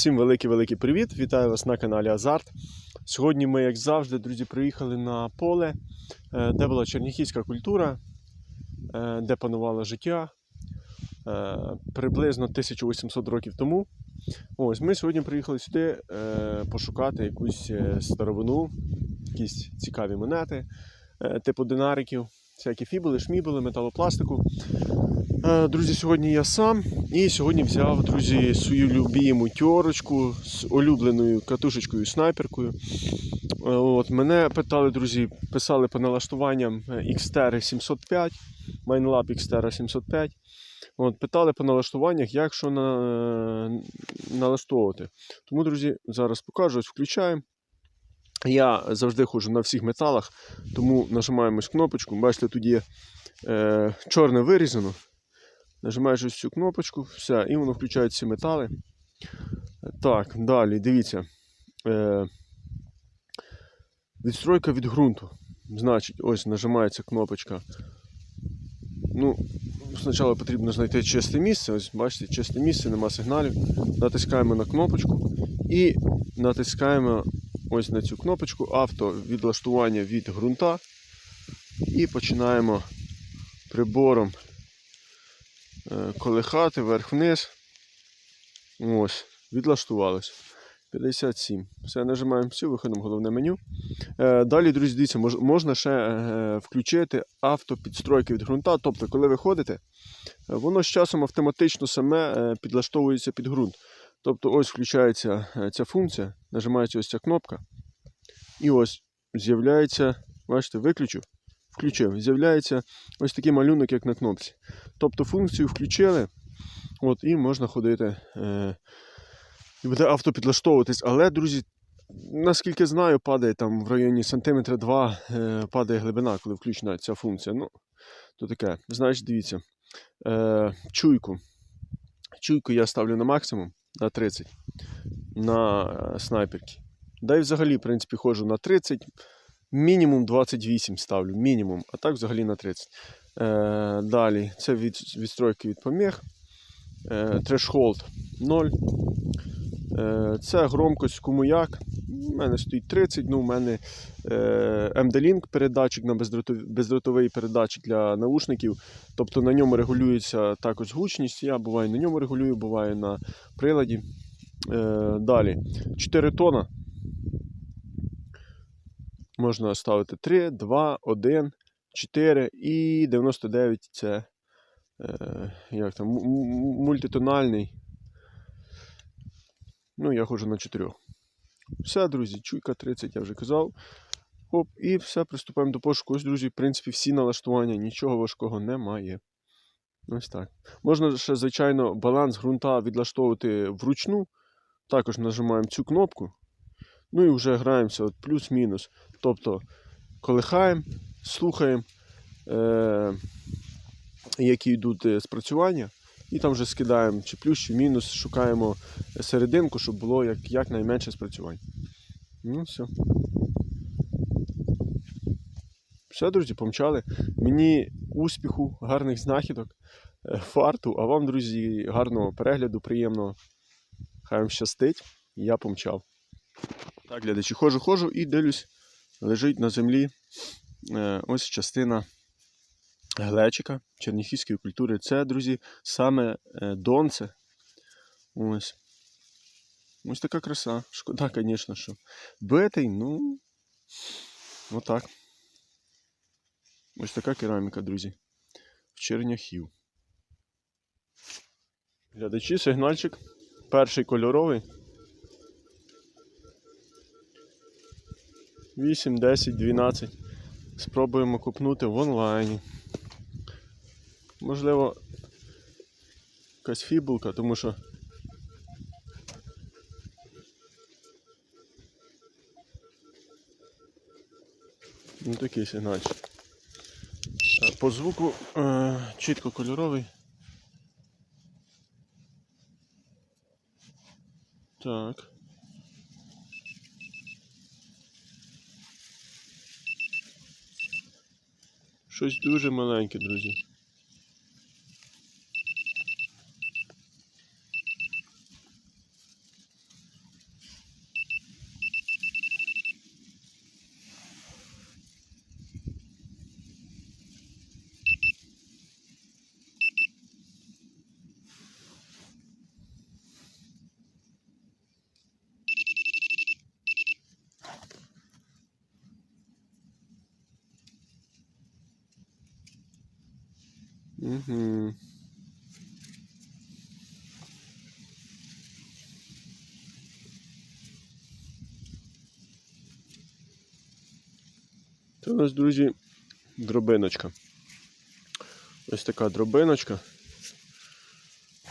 Всім великий-великий привіт! Вітаю вас на каналі Азарт. Сьогодні ми, як завжди, друзі, приїхали на поле, е, де була черніхівська культура, е, де панувало життя е, приблизно 1800 років тому. Ось ми сьогодні приїхали сюди пошукати якусь старовину, якісь цікаві монети, типу динариків, всякі фібули, шмібули, металопластику. Е, Друзі, сьогодні я сам і сьогодні взяв, друзі, свою любиму тьорочку з улюбленою катушечкою снайперкою. Е, От, мене питали, друзі, писали по налаштуванням е, XTR 705, MineLab XTR 705. От, питали по налаштуваннях, як що на, е, налаштовувати. Тому, друзі, зараз покажу, ось включаємо. Я завжди ходжу на всіх металах, тому нажимаємось кнопочку. Бачите, тут є е, чорне вирізано. Нажимаєш ось цю кнопочку, все, і воно включає всі метали. Так, далі, дивіться. Е, відстройка від ґрунту. Значить, ось нажимається кнопочка. Ну, спочатку потрібно знайти чисте місце. Ось бачите, чисте місце, нема сигналів. Натискаємо на кнопочку і натискаємо ось на цю кнопочку авто відлаштування від ґрунта. І починаємо прибором колихати вверх-вниз. Ось, відлаштувалось. 57. Все, нажимаємо всі, виходимо в головне меню. Е, далі, друзі, дивіться, можна ще е, включити автопідстройки від ґрунта. Тобто, коли ви ходите, е, воно з часом автоматично саме е, підлаштовується під ґрунт. Тобто, ось включається е, ця функція, нажимається ось ця кнопка. І ось з'являється, бачите, виключив, включив. З'являється ось такий малюнок, як на кнопці. Тобто функцію включили, от, і можна ходити. Е, і буде авто підлаштовуватись. Але, друзі, наскільки знаю, падає там в районі сантиметра 2 е, падає глибина, коли включена ця функція. Ну, то таке. Значить, дивіться. Е, чуйку. Чуйку я ставлю на максимум на 30 на снайперки. Да і взагалі, в принципі, ходжу на 30, мінімум 28 ставлю, мінімум, а так взагалі на 30. Е, далі, це від, відстройки від поміг. Е, трешхолд 0. Е, це громкость кому як. У мене стоїть 30, ну, у мене е, MD-Link передатчик на бездротовий, бездротовий передатчик для наушників. Тобто на ньому регулюється також гучність. Я буває на ньому регулюю, буває на приладі. Е, далі 4 тона. Можна ставити 3, 2, 1, 4 і 99 це е, як там, мультитональний. Ну, я ходжу на 4. Все, друзі, чуйка 30, я вже казав. Оп, і все, приступаємо до пошуку. Ось, друзі, в принципі, всі налаштування, нічого важкого немає. Ось так. Можна ще, звичайно, баланс ґрунта відлаштовувати вручну. Також нажимаємо цю кнопку. Ну і вже граємося от плюс-мінус. Тобто колихаємо, слухаємо, е- які йдуть е, спрацювання. І там вже скидаємо чи плюс, чи мінус, шукаємо серединку, щоб було як, якнайменше спрацювань. Ну, все. Все, друзі, помчали. Мені успіху, гарних знахідок, е, фарту, а вам, друзі, гарного перегляду, приємного. Хай вам щастить. Я помчав. Так, глядачі, ходжу, ходжу і дивлюсь, лежить на землі е, ось частина глечика черніхівської культури. Це, друзі, саме е, донце. Ось. Ось така краса. Шкода, звісно, що. Битий, ну. Отак. Ось така кераміка, друзі. В черняхів. Глядачі, сигнальчик. Перший кольоровий. 8, 10, 12. Спробуємо купнути в онлайні. Можливо, якась фібулка, тому що. Ну такий сигнальчик. Е, По звуку е, чітко кольоровий. Так. Щось дуже маленьке, друзі. Угу. Це у нас, друзі, дробиночка. Ось така дробиночка.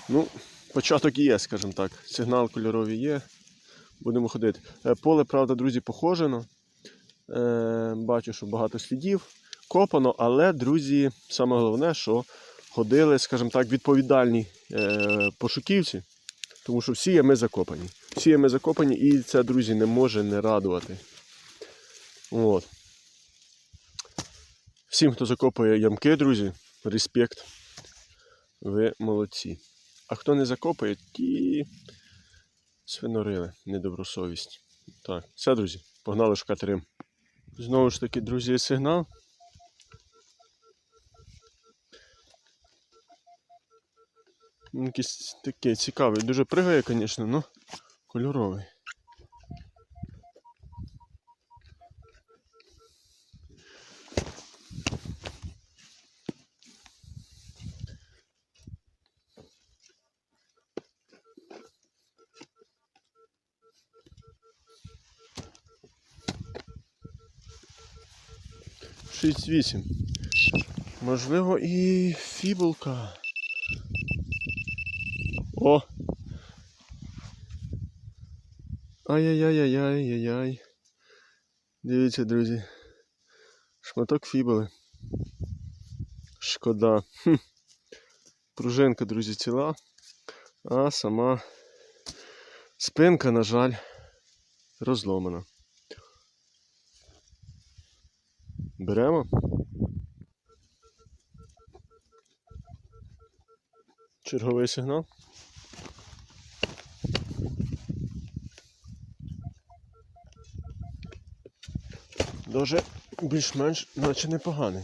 Ну, початок є, скажімо так. Сигнал кольоровий є. Будемо ходити. Е, Поле, правда, друзі, похожено. Е, бачу, що багато слідів. Копано, але, друзі, саме головне, що ходили, скажімо так, відповідальні е, пошуківці. Тому що всі ями закопані. Всі ями закопані, і це, друзі, не може не радувати. От. Всім, хто закопує ямки, друзі, респект. Ви молодці. А хто не закопує, ті свинорили, недобросовість. Так, все, друзі, погнали шукати Рим. Знову ж таки, друзі, сигнал. Він Якийсь такий цікавий. Дуже пригає, звісно, але кольоровий. Шість вісім. Можливо, і фібулка. О! Ай-яй-яй-яй-яй-яй. Дивіться, друзі. Шматок фібули. Шкода. Хм. Пружинка, друзі, ціла. А сама спинка, на жаль, розломана. Беремо. Черговий сигнал. Дуже більш-менш наче непоганий.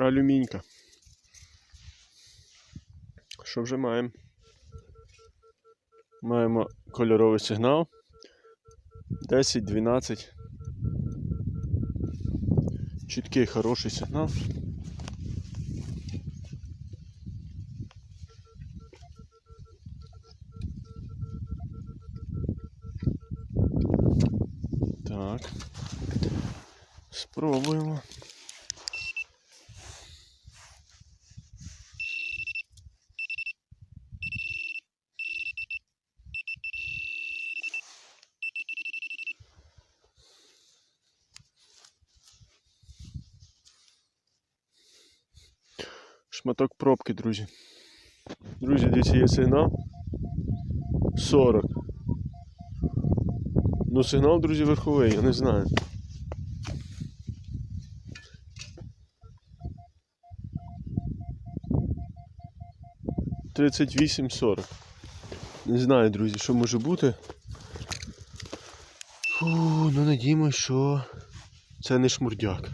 Алюмінька. Що вже маємо? Маємо кольоровий сигнал. 10, 12. Чіткий хороший сигнал. Так. Спробуємо. Шматок пробки, друзі. Друзі, дивіться, є сигнал. 40. Ну, сигнал, друзі, верховий, я не знаю. Тридцять вісім сорок. Не знаю, друзі, що може бути. Фу, ну надіємось, що це не шмурдяк.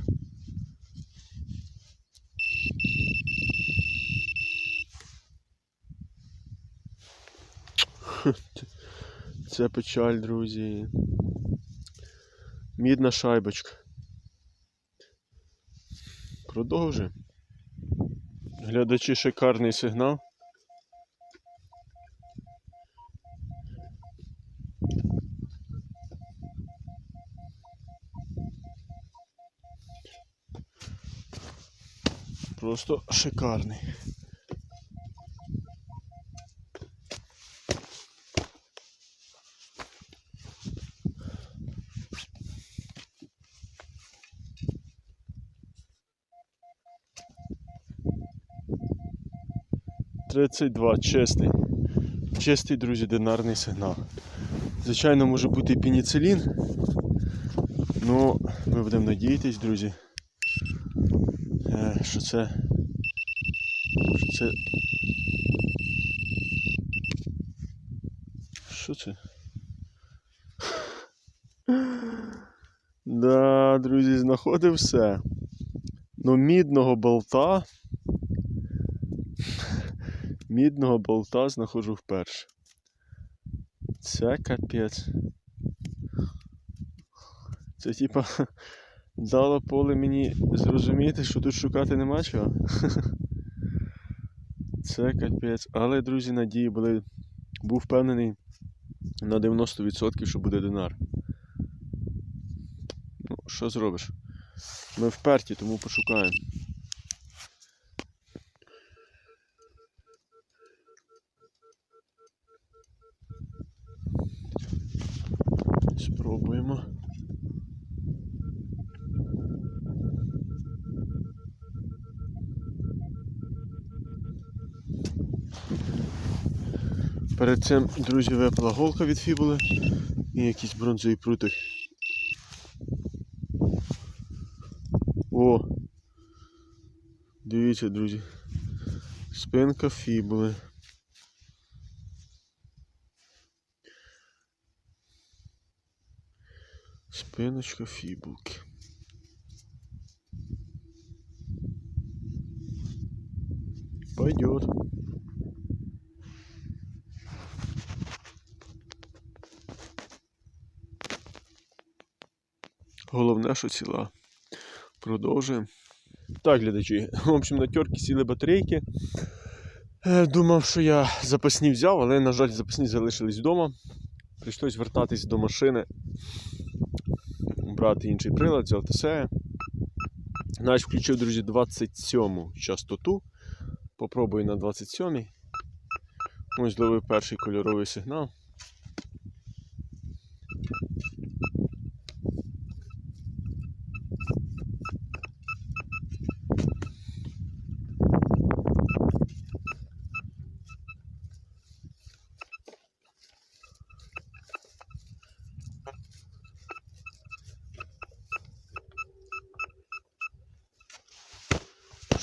Це печаль, друзі. Мідна шайбочка. Продовжуємо. Глядачі шикарний сигнал. Просто шикарний. 32, чистий. Чистий, друзі, динарний сигнал. Звичайно, може бути і пеніцилін. Ну, ми будемо надіятись, друзі. е, Що це. Що це. Що це? Да, друзі, знаходив все. Ну, мідного болта. Мідного болта знаходжу вперше. Це капець. Це типа дало поле мені зрозуміти, що тут шукати нема чого. Це капець. Але, друзі, надії були. Був впевнений на 90%, що буде динар. Ну, що зробиш? Ми вперті, тому пошукаємо. Спробуємо. Перед цим, друзі, випала голка від фібули і якийсь бронзовий прутик. О! Дивіться, друзі. Спинка фібули. Спиночка фібулки. Пойдет. Головне, що ціла. Продовжуємо. Так, глядачі. В общем, на тьорки сіли батарейки. Е, Думав, що я запасні взяв, але, на жаль, запасні залишились вдома. Прийшлось вертатись до машини, брати інший прилад, взяв ТСЕ. Навіть включив, друзі, 27-му частоту. Попробую на 27-й. Ось зловив перший кольоровий сигнал.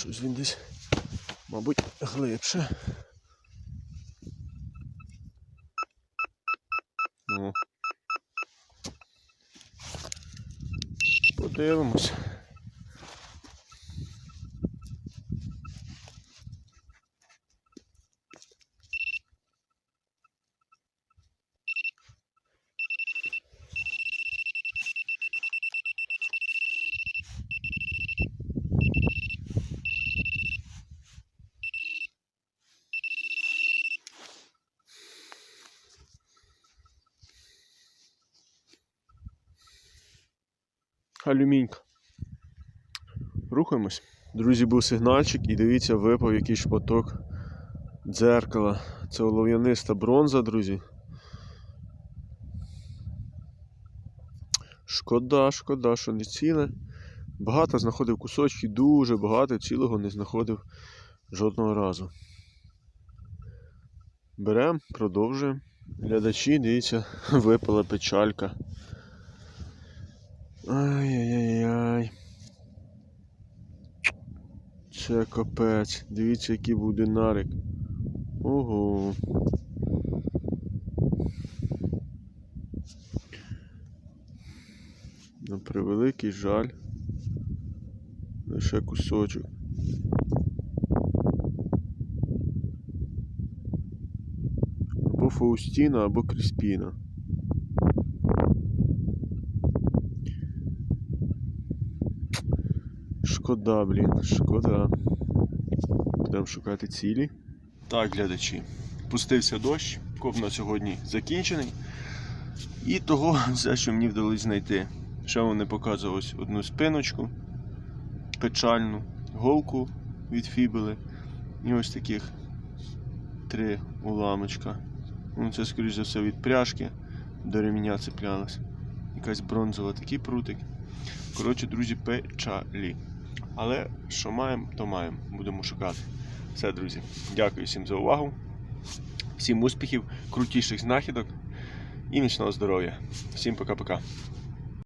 Щось він десь, мабуть, глибше. Ну. Подивимось. Алюмінька. Рухаємось. Друзі, був сигнальчик і дивіться, випав якийсь шматок дзеркала. Це олов'яниста бронза, друзі. Шкода, шкода, що не ціле. Багато знаходив кусочки, дуже багато, цілого не знаходив жодного разу. Беремо, продовжуємо. Глядачі, дивіться, випала печалька. Ай-яй-яй-яй. Це капець. Дивіться, який був динарик. Ого. На превеликий жаль. Лише кусочок. Або Фаустіна, або Кріспіна. Шкода, блін, шкода. Будемо шукати цілі. Так, глядачі. Пустився дощ, коп на сьогодні закінчений. І того все, що мені вдалося знайти. Ще вам не показував одну спиночку печальну, голку від фібели. І ось таких три уламочка. Ну, це, скоріш за все, від пряжки до реміння цеплялось. Якась бронзова такий прутик. Коротше, друзі, печалі. Але що маємо, то маємо. Будемо шукати. Все, друзі. Дякую всім за увагу. Всім успіхів, крутіших знахідок і міцного здоров'я. Всім пока-пока.